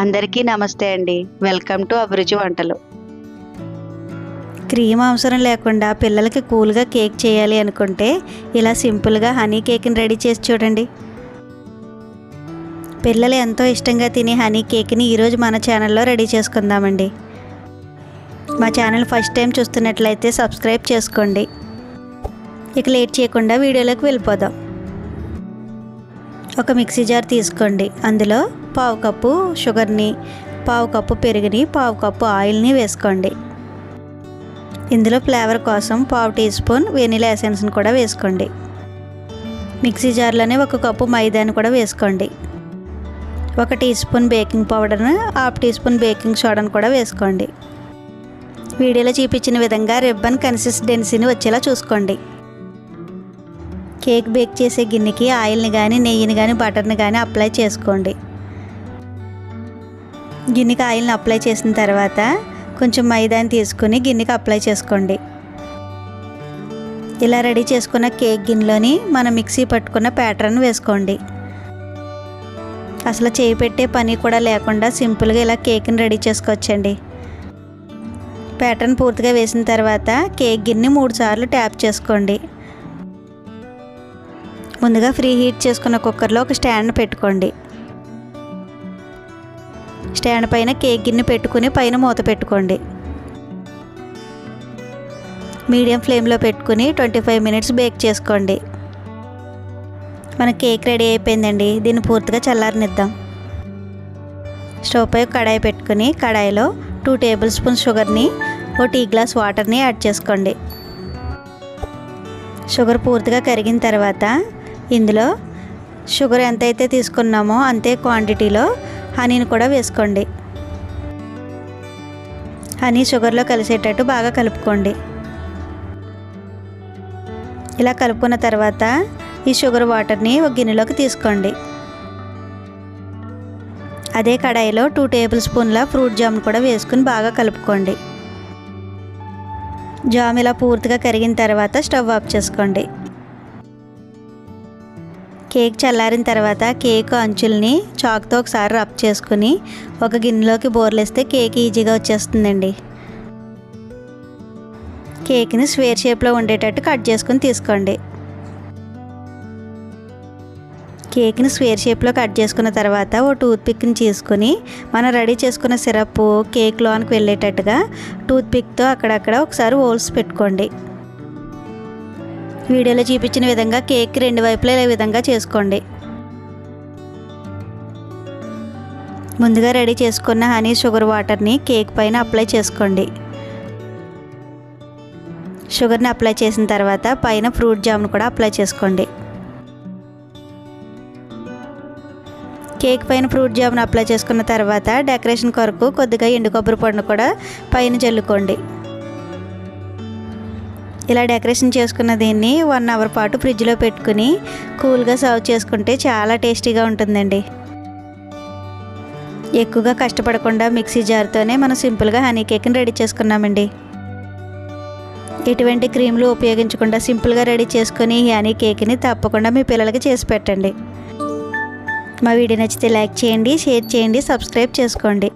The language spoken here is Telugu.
అందరికీ నమస్తే అండి. వెల్కమ్ టు అభిరుచి వంటలు. క్రీమ్ అవసరం లేకుండా పిల్లలకి కూల్గా కేక్ చేయాలి అనుకుంటే ఇలా సింపుల్గా హనీ కేక్ని రెడీ చేసి చూడండి. పిల్లలు ఎంతో ఇష్టంగా తినే హనీ కేక్ని ఈరోజు మన ఛానల్లో రెడీ చేసుకుందామండి. మా ఛానల్ ఫస్ట్ టైం చూస్తున్నట్లయితే సబ్స్క్రైబ్ చేసుకోండి. ఇక లేట్ చేయకుండా వీడియోలోకి వెళ్ళిపోదాం. ఒక మిక్సీ జార్ తీసుకోండి. అందులో పావు కప్పు షుగర్ని పావు కప్పు పెరుగుని పావు కప్పు ఆయిల్ని వేసుకోండి. ఇందులో ఫ్లేవర్ కోసం పావు టీ స్పూన్ వెనిలా ఎసెన్స్ని కూడా వేసుకోండి. మిక్సీ జార్లోనే ఒక కప్పు మైదాని కూడా వేసుకోండి. ఒక టీ స్పూన్ బేకింగ్ పౌడర్ను హాఫ్ టీ స్పూన్ బేకింగ్ సోడాను కూడా వేసుకోండి. వీడియోలో చూపించిన విధంగా రిబ్బన్ కన్సిస్టెన్సీని వచ్చేలా చూసుకోండి. కేక్ బేక్ చేసే గిన్నెకి ఆయిల్ని కానీ నెయ్యిని కానీ బటర్ని కానీ అప్లై చేసుకోండి. గిన్నెకి ఆయిల్ని అప్లై చేసిన తర్వాత కొంచెం మైదాని తీసుకుని గిన్నెకి అప్లై చేసుకోండి. ఇలా రెడీ చేసుకున్న కేక్ గిన్నెలోని మనం మిక్సీ పట్టుకున్న ప్యాటర్న్ వేసుకోండి. అసలు చేయి పెట్టే పని కూడా లేకుండా సింపుల్గా ఇలా కేక్ని రెడీ చేసుకోవచ్చండి. ప్యాటర్న్ పూర్తిగా వేసిన తర్వాత కేక్ గిన్నె మూడు సార్లు ట్యాప్ చేసుకోండి. ముందుగా ఫ్రీ హీట్ చేసుకున్న కుక్కర్లో ఒక స్టాండ్ పెట్టుకోండి. స్టాండ్ పైన కేక్ గిన్నె పెట్టుకుని పైన మూత పెట్టుకోండి. మీడియం ఫ్లేమ్లో పెట్టుకుని ట్వంటీ ఫైవ్ మినిట్స్ బేక్ చేసుకోండి. మన కేక్ రెడీ అయిపోయిందండి. దీన్ని పూర్తిగా చల్లారనిద్దాం. స్టవ్ పై కడాయి పెట్టుకుని కడాయిలో టూ టేబుల్ స్పూన్ షుగర్ని ఓ టీ గ్లాస్ వాటర్ని యాడ్ చేసుకోండి. షుగర్ పూర్తిగా కరిగిన తర్వాత ఇందులో షుగర్ ఎంతైతే తీసుకున్నామో అంతే క్వాంటిటీలో హనీని కూడా వేసుకోండి. హనీ షుగర్లో కలిసేటట్టు బాగా కలుపుకోండి. ఇలా కలుపుకున్న తర్వాత ఈ షుగర్ వాటర్ని ఒక గిన్నెలోకి తీసుకోండి. అదే కడాయిలో టూ టేబుల్ స్పూన్ల ఫ్రూట్ జామ్ కూడా వేసుకుని బాగా కలుపుకోండి. జామ్ ఇలా పూర్తిగా కరిగిన తర్వాత స్టవ్ ఆఫ్ చేసుకోండి. కేక్ చల్లారిన తర్వాత కేక్ అంచుల్ని చాక్తో ఒకసారి రబ్ చేసుకుని ఒక గిన్నెలోకి బోర్లేస్తే కేక్ ఈజీగా వచ్చేస్తుందండి. కేక్ని స్వేర్ షేప్లో ఉండేటట్టు కట్ చేసుకుని తీసుకోండి. కేక్ని స్వేర్ షేప్లో కట్ చేసుకున్న తర్వాత ఓ టూత్ పిక్ని తీసుకుని మనం రెడీ చేసుకున్న సిరప్ కేక్లోనికి వెళ్ళేటట్టుగా టూత్ పిక్తో అక్కడక్కడ ఒకసారి హోల్స్ పెట్టుకోండి. వీడియోలో చూపించిన విధంగా కేక్ రెండు వైపులా ఈ విధంగా చేసుకోండి. ముందుగా రెడీ చేసుకున్న హనీ షుగర్ వాటర్ని కేక్ పైన అప్లై చేసుకోండి. షుగర్ని అప్లై చేసిన తర్వాత పైన ఫ్రూట్ జామ్ను కూడా అప్లై చేసుకోండి. కేక్ పైన ఫ్రూట్ జామ్ను అప్లై చేసుకున్న తర్వాత డెకరేషన్ కొరకు కొద్దిగా ఎండు కొబ్బరి పొడిని కూడా పైన చల్లుకోండి. ఇలా డెకరేషన్ చేసుకున్న దీన్ని వన్ అవర్ పాటు ఫ్రిడ్జ్లో పెట్టుకుని కూల్గా సర్వ్ చేసుకుంటే చాలా టేస్టీగా ఉంటుందండి. ఎక్కువగా కష్టపడకుండా మిక్సీ జార్తోనే మనం సింపుల్గా హనీ కేక్ని రెడీ చేసుకున్నామండి. ఎటువంటి క్రీమ్లు ఉపయోగించకుండా సింపుల్గా రెడీ చేసుకొని ఈ హనీ కేక్ని తప్పకుండా మీ పిల్లలకి చేసి పెట్టండి. మా వీడియో నచ్చితే లైక్ చేయండి షేర్ చేయండి సబ్స్క్రైబ్ చేసుకోండి.